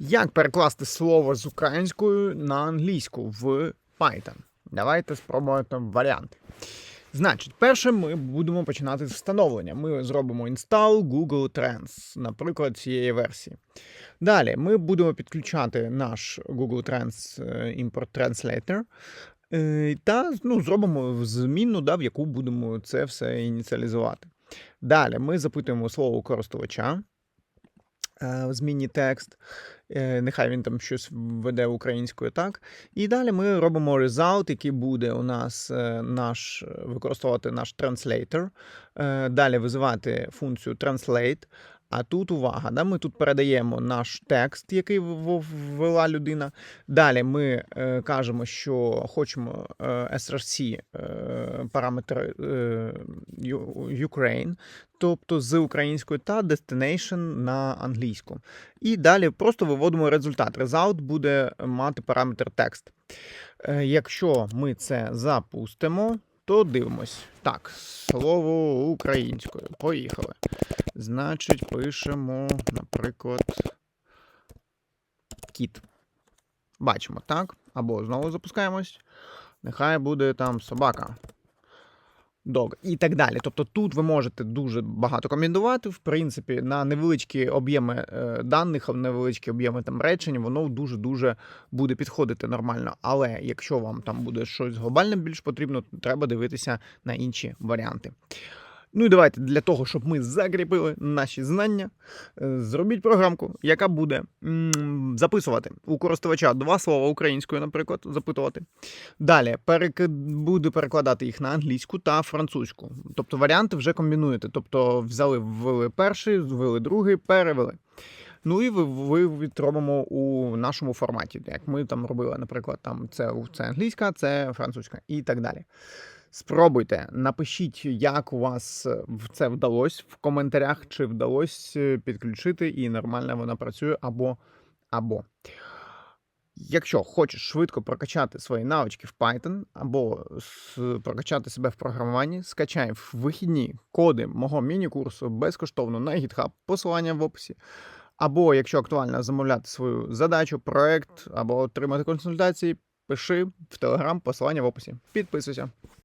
Як перекласти слово з українською на англійську в Python? Давайте спробуємо варіанти. Значить, перше ми будемо починати з встановлення. Ми зробимо install Google Trends, наприклад, цієї версії. Далі ми будемо підключати наш Google Trends е, Import Translator е, та ну, зробимо змінну, да, в яку будемо це все ініціалізувати. Далі ми запитуємо слово користувача змінні текст. Е, Нехай він там щось веде українською, так. І далі ми робимо result, який буде у нас е, наш використовувати наш. Е, Далі визивати функцію translate. А тут увага, да, ми тут передаємо наш текст, який ввела людина. Далі ми е, кажемо, що хочемо е, SRC е, параметр е, Ukraine, тобто з українською та destination на англійську. І далі просто виводимо результат. Result буде мати параметр текст. Е, Якщо ми це запустимо, то дивимось. Так, слово українською. Поїхали. Значить, пишемо, наприклад, кіт. Бачимо, так? Або знову запускаємось. Нехай буде там собака. Dog і так далі. Тобто тут ви можете дуже багато комбінувати. В принципі, на невеличкі об'єми е, даних, невеличкі об'єми там речень, воно дуже-дуже буде підходити нормально. Але якщо вам там буде щось глобальне більш потрібно, то треба дивитися на інші варіанти. Ну і давайте для того, щоб ми закріпили наші знання, е, зробіть програмку, яка буде записувати у користувача два слова українською, наприклад, запитувати. Далі перек... буде перекладати їх на англійську та французьку. Тобто варіанти вже комбінуєте. Тобто взяли, ввели перший, ввели другий, перевели. Ну і ви, відробимо у нашому форматі, як ми там робили, наприклад, там це, це англійська, це французька і так далі. Спробуйте, напишіть, як у вас е, це вдалося в коментарях, чи вдалося підключити, і нормально вона працює або або. Якщо хочеш швидко прокачати свої навички в Python або прокачати себе в програмуванні, скачай в вихідні коди мого міні-курсу безкоштовно на GitHub, посилання в описі. Або, якщо актуально, замовляти свою задачу, проект або отримати консультації, пиши в Telegram, посилання в описі. Підписуйся.